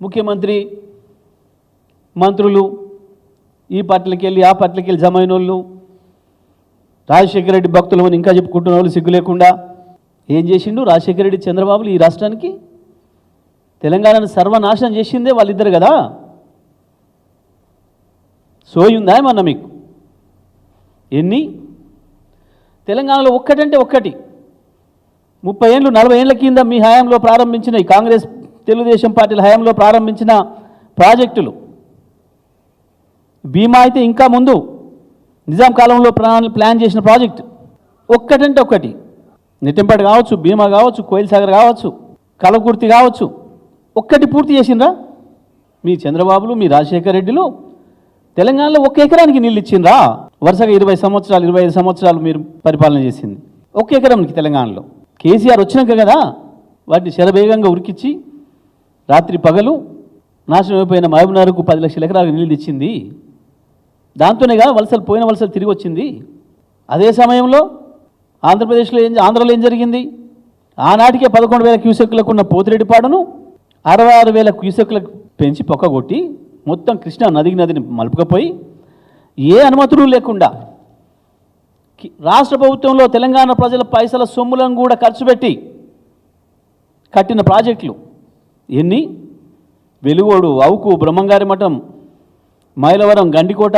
ముఖ్యమంత్రి మంత్రులు ఈ పార్టీలకి వెళ్ళి ఆ పార్టీలకి వెళ్ళి జమైన వాళ్ళు రాజశేఖర రెడ్డి భక్తులు అని ఇంకా చెప్పుకుంటున్న వాళ్ళు సిగ్గు లేకుండా ఏం చేసిండు? రాజశేఖర రెడ్డి చంద్రబాబులు ఈ రాష్ట్రానికి తెలంగాణను సర్వనాశనం చేసిందే వాళ్ళిద్దరు కదా? సోయి ఉందా ఏమన్నా మీకు? ఎన్ని? తెలంగాణలో ఒక్కటంటే ఒక్కటి. ముప్పై ఏళ్ళు నలభై ఏళ్ళ కింద మీ హయాంలో ప్రారంభించిన ఈ కాంగ్రెస్ తెలుగుదేశం పార్టీల హయాంలో ప్రారంభించిన ప్రాజెక్టులు. బీమా అయితే ఇంకా ముందు నిజాం కాలంలో ప్లాన్ ప్లాన్ చేసిన ప్రాజెక్ట్. ఒక్కటంటే ఒక్కటి. నెట్టింపాడు కావచ్చు భీమా కావచ్చు కోయిల్ సాగర్ కావచ్చు కలకుర్తి కావచ్చు. ఒక్కటి పూర్తి చేసిండ్రా? మీ చంద్రబాబులు మీ రాజశేఖర రెడ్డిలు తెలంగాణలో ఒక ఎకరానికి నీళ్ళు ఇచ్చిండ్రా? వరుసగా ఇరవై సంవత్సరాలు ఇరవై ఐదు సంవత్సరాలు మీరు పరిపాలన చేసింది. ఒక ఎకరానికి తెలంగాణలో. కేసీఆర్ వచ్చినాక కదా వాటిని శరవేగంగా ఉరికిచ్చి రాత్రి పగలు నాశనం అయిపోయిన మహబూబ్నగర్కు పది లక్షల ఎకరాలకు నీళ్ళు ఇచ్చింది. దాంతోనే వలసలు పోయిన వలసలు తిరిగి వచ్చింది. అదే సమయంలో ఆంధ్రప్రదేశ్లో ఏం ఆంధ్రలో ఏం జరిగింది? ఆనాటికే పదకొండు వేల క్యూసెక్కులకు ఉన్న పోతిరెడ్డిపాడును అరవై ఆరు వేల క్యూసెక్కులకు పెంచి పొక్కగొట్టి మొత్తం కృష్ణా నదికి నదిని మలుపుకపోయి ఏ అనుమతులు లేకుండా రాష్ట్ర ప్రభుత్వంలో తెలంగాణ ప్రజల పైసల సొమ్ములను కూడా ఖర్చు పెట్టి కట్టిన ప్రాజెక్టులు. ఎన్ని? వెలుగోడు అవుకు బ్రహ్మంగారి మఠం మైలవరం గండికోట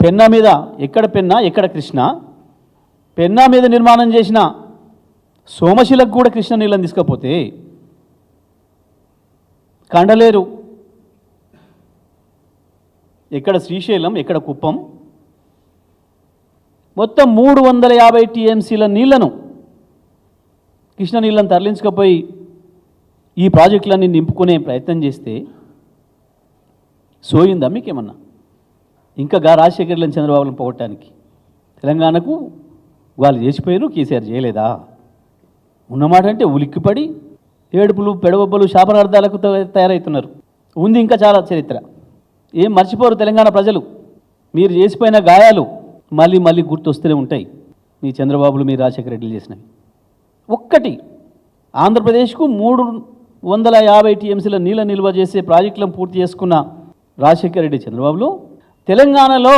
పెన్నా మీద. ఎక్కడ పెన్నా? ఎక్కడ కృష్ణ? పెన్నా మీద నిర్మాణం చేసిన సోమశిలకు కూడా కృష్ణ నీళ్ళని తీసుకపోతే కండలేరు. ఎక్కడ శ్రీశైలం ఎక్కడ కుప్పం? మొత్తం మూడు వందల యాభై టీఎంసీల నీళ్ళను కృష్ణ నీళ్ళను తరలించకపోయి ఈ ప్రాజెక్టులన్నీ నింపుకునే ప్రయత్నం చేస్తే సోయిందా మీకేమన్నా? ఇంకా గా రాజశేఖర్లను చంద్రబాబులను పోగొట్టడానికి తెలంగాణకు వాళ్ళు చేసిపోయారు కేసీఆర్ చేయలేదా? ఉన్నమాట అంటే ఉలిక్కిపడి ఏడుపులు పెడబొబ్బలు శాపనార్థాలకు తయారవుతున్నారు ఉంది ఇంకా చాలా చరిత్ర. ఏం మర్చిపోరు తెలంగాణ ప్రజలు. మీరు చేసిపోయిన గాయాలు మళ్ళీ మళ్ళీ గుర్తొస్తూనే ఉంటాయి. మీ చంద్రబాబులు మీ రాజశేఖర రెడ్డిలు చేసినవి. ఒక్కటి ఆంధ్రప్రదేశ్కు మూడు వందల యాభై టీఎంసీల నీళ్ళ నిల్వ చేసే ప్రాజెక్టులను పూర్తి చేసుకున్న రాజశేఖర రెడ్డి చంద్రబాబులు తెలంగాణలో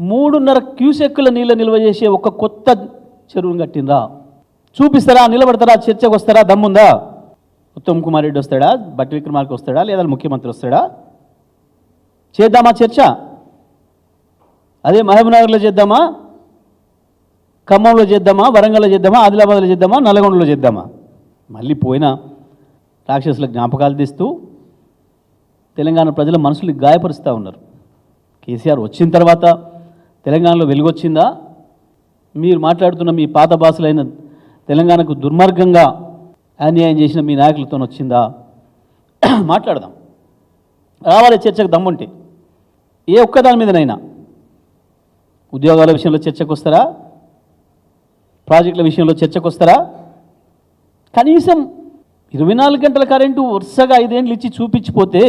మూడున్నర క్యూసెక్కుల నీళ్ళ నిల్వ చేసే ఒక కొత్త చెరువును కట్టిందా చూపిస్తారా నిలబడతారా చర్చకు వస్తారా దమ్ముందా? ఉత్తమ్ కుమార్ రెడ్డి వస్తాడా? బట్టి విక్రమార్క వస్తాడా? లేదా ముఖ్యమంత్రి వస్తాడా? చేద్దామా చర్చ? అదే మహబూబ్నగర్లో చేద్దామా? ఖమ్మంలో చేద్దామా? వరంగల్లో చేద్దామా? ఆదిలాబాద్లో చేద్దామా? నల్గొండలో చేద్దామా? మళ్ళీ పోయిన రాక్షసుల జ్ఞాపకాలు తీస్తూ తెలంగాణ ప్రజల మనసులు గాయపరుస్తూ ఉన్నారు. కేసీఆర్ వచ్చిన తర్వాత తెలంగాణలో వెలుగొచ్చిందా? మీరు మాట్లాడుతున్న మీ పాత భాషలైన తెలంగాణకు దుర్మార్గంగా అన్యాయం చేసిన మీ నాయకులతో వచ్చిందా? మాట్లాడదాం. రావాలి చర్చకు దమ్ముంటే. ఏ ఒక్కదాని మీదనైనా. ఉద్యోగాల విషయంలో చర్చకు వస్తారా ప్రాజెక్టుల విషయంలో చర్చకు వస్తారా కనీసం ఇరవై నాలుగు గంటల కరెంటు వరుసగా ఐదేండ్లు ఇచ్చి చూపించిపోతే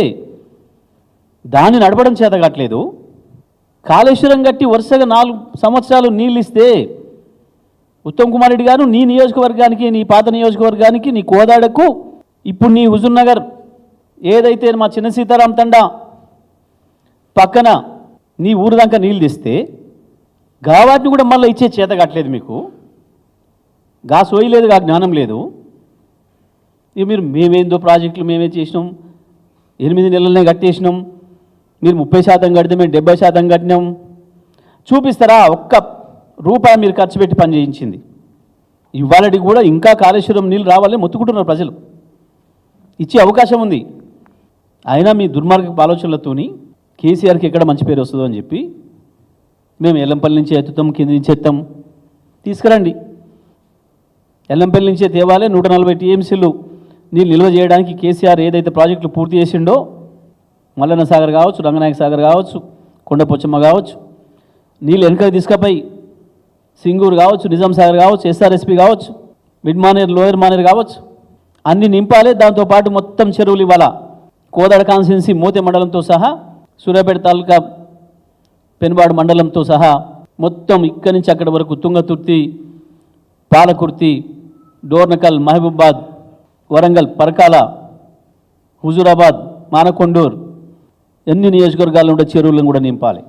దాన్ని నడపడం చేత కావట్లేదు కాళేశ్వరం కట్టి వరుసగా నాలుగు సంవత్సరాలు నీళ్ళు ఇస్తే ఉత్తమ్ కుమార్ రెడ్డి గారు నీ నియోజకవర్గానికి నీ పాత నియోజకవర్గానికి నీ కోదాడకు ఇప్పుడు నీ హుజూర్నగర్ ఏదైతే మా చిన్న సీతారాం తండా పక్కన నీ ఊరు దాకా నీళ్ళు తెస్తే గావాటిని కూడా మళ్ళీ ఇచ్చే చేత కావట్లేదు మీకు. గా సోయి లేదు గా జ్ఞానం లేదు. ఇక మీరు మేమేందో ప్రాజెక్టులు మేమే చేసినాం. ఎనిమిది నెలలనే కట్టేసినాం. మీరు ముప్పై శాతం కడితే మేము డెబ్బై శాతం కట్టినాం. చూపిస్తారా? ఒక్క రూపాయి మీరు ఖర్చు పెట్టి పని చేయించింది. ఇవాళకి కూడా ఇంకా కాళేశ్వరం నీళ్ళు రావాలని మొత్తుకుంటున్నారు ప్రజలు. ఇచ్చే అవకాశం ఉంది. అయినా మీ దుర్మార్గపు ఆలోచనలతోని కేసీఆర్కి ఎక్కడ మంచి పేరు వస్తుందో అని చెప్పి మేము ఎల్లంపల్లి నుంచి ఎత్తుతాం కింది నుంచి ఎత్తాం. తీసుకురండి. ఎల్లంపల్లి నుంచే తేవాలి. నూట నలభై టీఎంసీలు నీళ్ళు నిల్వ చేయడానికి కేసీఆర్ ఏదైతే ప్రాజెక్టులు పూర్తి చేసిండో మల్లన్న సాగర్ కావచ్చు రంగనాయక సాగర్ కావచ్చు కొండపోచమ్మ కావచ్చు నీళ్ళు వెనకకి తీసుకపోయి సింగూరు కావచ్చు నిజాం సాగర్ కావచ్చు ఎస్ఆర్ఎస్పి కావచ్చు మిడ్ మానేర్ లోయర్ మానేర్ కావచ్చు అన్ని నింపాలి. దాంతోపాటు మొత్తం చెరువులు ఇవ్వాల కోదాడ కాన్స్టిట్యున్సీ మోతే మండలంతో సహా సూర్యాపేట తాలూకా పెనుబాడు మండలంతో సహా మొత్తం ఇక్కడి నుంచి అక్కడి వరకు తుంగతుర్తి పాలకుర్తి డోర్నకల్ మహబూబాద్ వరంగల్ పరకాల హుజూరాబాద్ మానకొండూర్ ఎన్ని నియోజకవర్గాలు ఉండే చెరువులను కూడా నింపాలి.